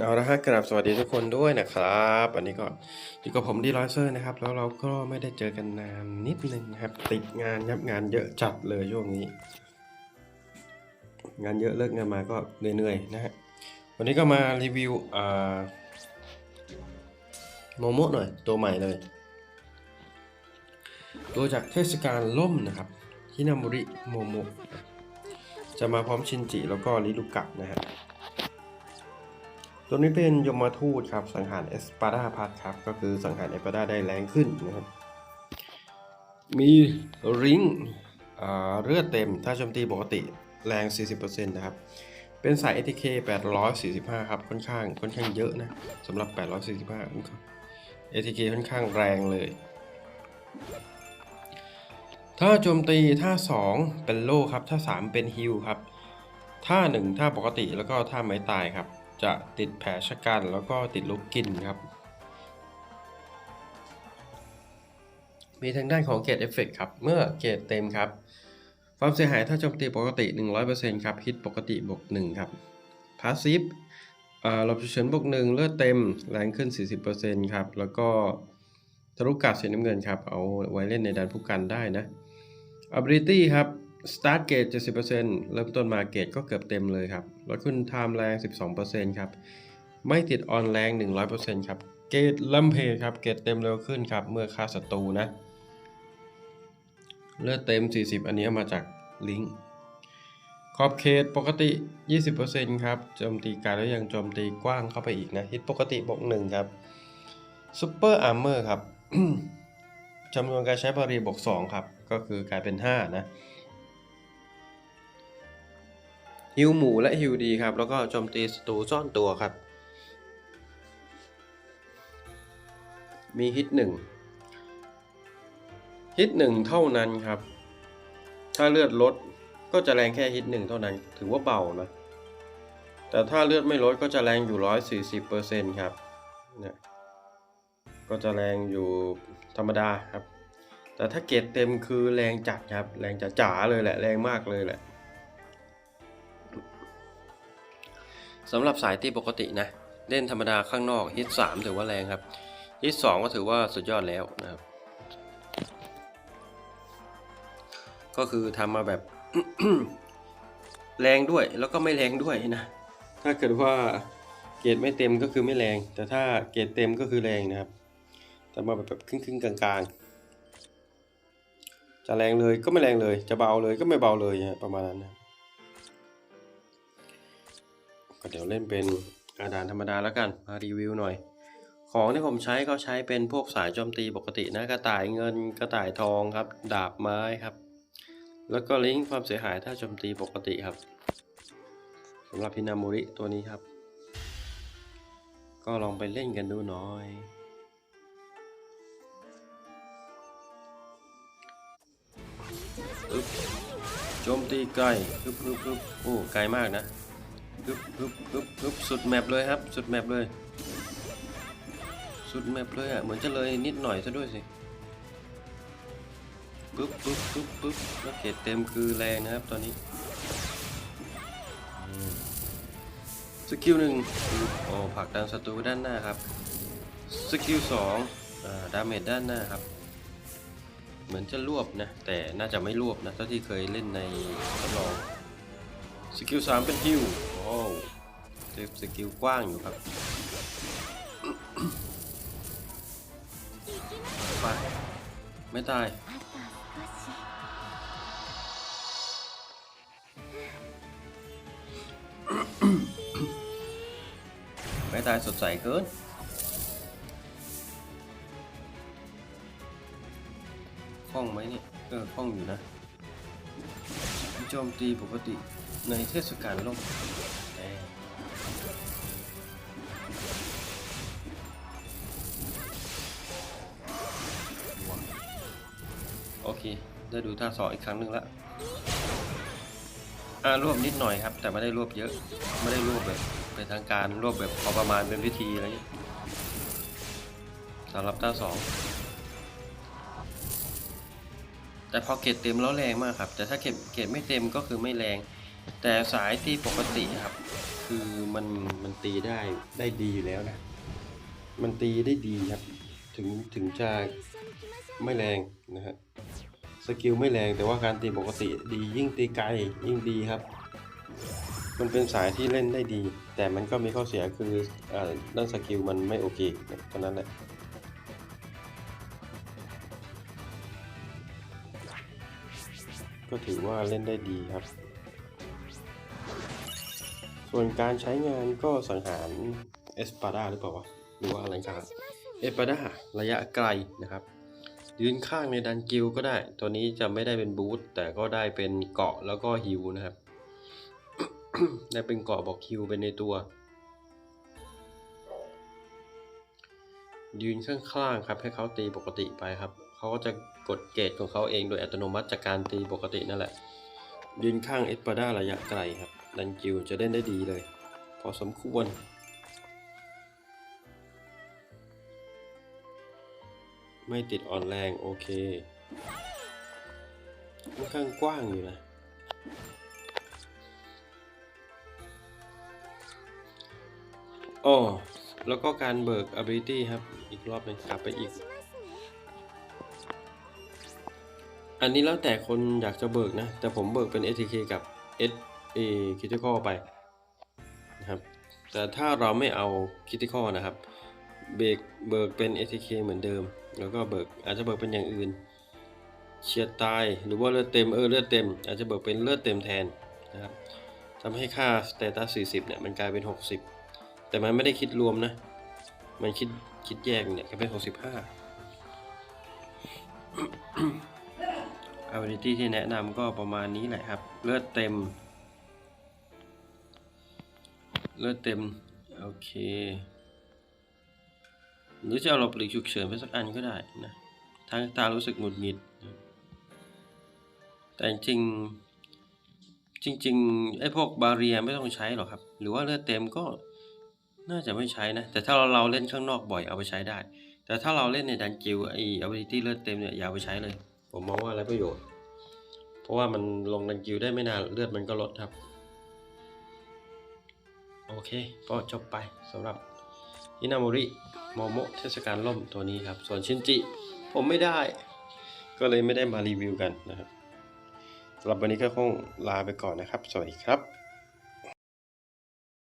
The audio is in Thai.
เอาละฮะกราบสวัสดีทุกคนด้วยนะครับอันนี้ก็อยู่กับผมดีร้อยเซอร์นะครับ แล้วเราก็ไม่ได้เจอกันนานนิดนึงนะครับ ติดงานยับงานเยอะจัดเลยช่วงนี้ งานเยอะเลิกงานมาก็เหนื่อยๆนะฮะวันนี้ก็มารีวิวอ่าโมโมะหน่อย ตัวใหม่เลย ตัวจากเทศกาลล่มนะครับฮินามุริโมโมะจะมาพร้อมชินจิแล้วก็ริลุกะนะฮะ ตัวนี้เป็นยมทูตครับ สังหารเอสปาดาพัทครับ ก็คือสังหารเอสปาดาได้แรงขึ้นนะครับ มีริงอ่าเลือดเต็ม ถ้าโจมตีปกติแรง 40%นะครับ เป็นสาย ATK 845 ครับ ค่อนข้าง ค่อนข้างเยอะนะสำหรับ 845 ATK ค่อนข้างแรงเลย ถ้าโจมตีท่า2 เป็นโล่ครับ ถ้า 3 เป็นฮิลครับท่า1ท่าปกติแล้วก็ท่าไม้ตายครับ จะติดแผลชะกันแล้วก็ติดลูกกินครับ มีทางด้านของเกรดเอฟเฟกครับเมื่อเกรดเต็มครับ ความเสียหายถ้าโจมตีปกติ 100%ครับฮิตปกติบวก1ครับพาสซีฟหลบฉุกเฉินบวก1เลือดเต็มแรงขึ้น 40%ครับ แล้วก็ทะลุกาดสีน้ำเงินครับ เอาไว้เล่นในดันผู้กันได้นะ ability ครับ start gauge 70%เริ่มต้นมาเกจก็เกือบเต็มเลยครับลดขึ้น time แรง 12%ครับ ไม่ติดออนแรง 100%ครับ เกจลัมเพครับ เกจเต็มเร็วขึ้นครับ เมื่อฆ่าศัตรูนะ เลือดเต็ม 40 อันนี้มาจากลิงก์ ขอบเขตปกติ 20%ครับ โจมตีไกลแล้วยังโจมตีกว้างเข้าไปอีกนะ ฮิตปกติบวก1ครับซูเปอร์อาร์เมอร์ครับจำนวนการใช้บารีบวก2ครับ ก็คือกลายเป็น 5 นะ ฮิวหมูและฮิวดีครับ แล้วก็โจมตีศัตรูซ่อนตัวครับ มีฮิตหนึ่งฮิตหนึ่งเท่านั้นครับ ถ้าเลือดลดก็จะแรงแค่ฮิตหนึ่งเท่านั้น ถือว่าเบานะ แต่ถ้าเลือดไม่ลดก็จะแรงอยู่ร้อยสี่สิบเปอร์เซ็นต์ครับเนี่ยก็จะแรงอยู่ธรรมดาครับ แต่ถ้าเกรดเต็มคือแรงจัดครับ แรงจ๋าๆเลยแหละ แรงมากเลยแหละ สำหรับสายตีปกตินะ เล่นธรรมดาข้างนอกฮิต3ถือว่าแรงครับฮิต2ก็ถือว่าสุดยอดแล้วนะครับ ก็คือทำมาแบบ แรงด้วยแล้วก็ไม่แรงด้วยนะ ถ้าเกิดว่าเกรดไม่เต็มก็คือไม่แรง แต่ถ้าเกรดเต็มก็คือแรงนะครับทำมาแบบแบบครึ่งๆกลางๆ จะแรงเลยก็ไม่แรงเลย จะเบาเลยก็ไม่เบาเลยนะประมาณนั้นนะ ก็เดี๋ยวเล่นเป็นอาดานธรรมดาแล้วกันมารีวิวหน่อย ของที่ผมใช้ก็ใช้เป็นพวกสายโจมตีปกตินะกระต่ายเงินกระต่ายทองครับ ดาบไม้ครับ แล้วก็ลิงก์ความเสียหายถ้าโจมตีปกติครับสำหรับพินามูริตัวนี้ครับ ก็ลองไปเล่นกันดูหน่อยโจมตีไกลฮึบฮึบฮึบโอ้ไกลมากนะ ฮึบฮึบฮึบฮึบสุดแมปเลยครับ สุดแมปเลย สุดแมปเลยอะเหมือนจะเลยนิดหน่อยซะด้วยสิปึ๊บปึ๊บปึ๊บปึ๊บแล้วเกรดเต็มคือแรงนะครับตอนนี้สกิลหนึ่งโอ้ผักดันศัตรูด้านหน้าครับสกิลสองอ่าดาเมจด้านหน้าครับ เหมือนจะรวบนะ แต่น่าจะไม่รวบนะเท่าที่เคยเล่นในทดลองสกิลสามเป็นฮิว อ้เซฟสกิลกว้างอยู่ครับไปไม่ตาย ไม่ตายสดใสเกินคล่องไหมเนี่ยเออคล่องอยู่นะโจมตีปกติในเทศกาลล่ม อเค ได้ดูท่าสออีกครั้งหนึ่งละอ่ารวบนิดหน่อยครับ แต่ไม่ได้รวบเยอะ ไม่ได้รวบแบบเป็นทางการรวบแบบพอประมาณเป็นวิธีอะไรอย่างนี้สำหรับท่าสองแต่พอเกรดเต็มแล้วแรงมากครับ แต่ถ้าเกรดเกรดไม่เต็มก็คือไม่แรง แต่สายที่ปกติครับ คือมันมันตีได้ได้ดีอยู่แล้วนะ มันตีได้ดีครับ ถึงถึงจะไม่แรงนะฮะส กิลไม่แรงแต่ว่าการตีปกติดียิ่งตีไกลยิ่งดีครับ มันเป็นสายที่เล่นได้ดี แต่มันก็มีข้อเสียคืออด้านสกิลมันไม่โอเคเท่านั้นแหละก็ถือว่าเล่นได้ดีครับ ส่วนการใช้งานก็สังหารเอสปาดาหรือเปล่าวะหรือว่าอะไรครับเอสปาดาระยะไกลนะครับ ยืนข้างในดันกิลก็ได้ ตัวนี้จะไม่ได้เป็นบูทแต่ก็ได้เป็นเกาะแล้วก็ฮิวนะครับ ได้เป็นเกาะบอกฮิวเป็นในตัว ยืนข้างๆครับ ให้เขาตีปกติไปครับเขาก็จะกดเกตของเขาเองโดยอัตโนมัติจากการตีปกตินั่นแหละ ยืนข้างเอสปาดาระยะไกลครับ ดันกิลจะเล่นได้ดีเลย พอสมควร ไม่ติดอ่อนแรงโอเคค่อนข้างกว้างอยู่นะ อ๋อ แล้วก็การเบิก ability ครับ อีกรอบหนึงกลับไปอีก อันนี้แล้วแต่คนอยากจะเบิกนะ แต่ผมเบิกเป็น ATK กับ S A Critical ไปนะครับ แต่ถ้าเราไม่เอา Critical นะครับ เบิกเบิกเป็น ATK เหมือนเดิม แล้วก็เบิกอาจจะเบิกเป็นอย่างอื่น เฉียดตายหรือว่าเลือดเต็มเออเลือดเต็ม อาจจะเบิกเป็นเลือดเต็มแทนนะครับทำให้ค่า status 40เนี่ยมันกลายเป็น 60 แต่มันไม่ได้คิดรวมนะ มันคิดคิดแยกเนี่ยก็เป็น 65 ability ที่แนะนำก็ประมาณนี้แหละครับ เลือดเต็ม เลือดเต็ม โอเค หรือจะเอาหลบหลีกฉุกเฉินไปสักอันก็ได้นะทางตารู้สึกหงุดหงิด แต่จริงจริงๆไอ้พวกบาเรียไม่ต้องใช้หรอกครับ หรือว่าเลือดเต็มก็น่าจะไม่ใช้นะ แต่ถ้าเราเราเล่นข้างนอกบ่อยเอาไปใช้ได้ แต่ถ้าเราเล่นในดันกิลไอ้ ability เลือดเต็มเนี่ยอย่าไปใช้เลย ผมมองว่าไรประโยชน์ เพราะว่ามันลงดันกิลได้ไม่นานเลือดมันก็ลดครับ โอเค ก็จบไปสำหรับ อินาโมริโมโมเทศกาลล่มตัวนี้ครับ ส่วนชินจิ ผมไม่ได้ ก็เลยไม่ได้มารีวิวกันนะครับสำหรับวันนี้ก็คงลาไปก่อนนะครับ สวัสดีครับ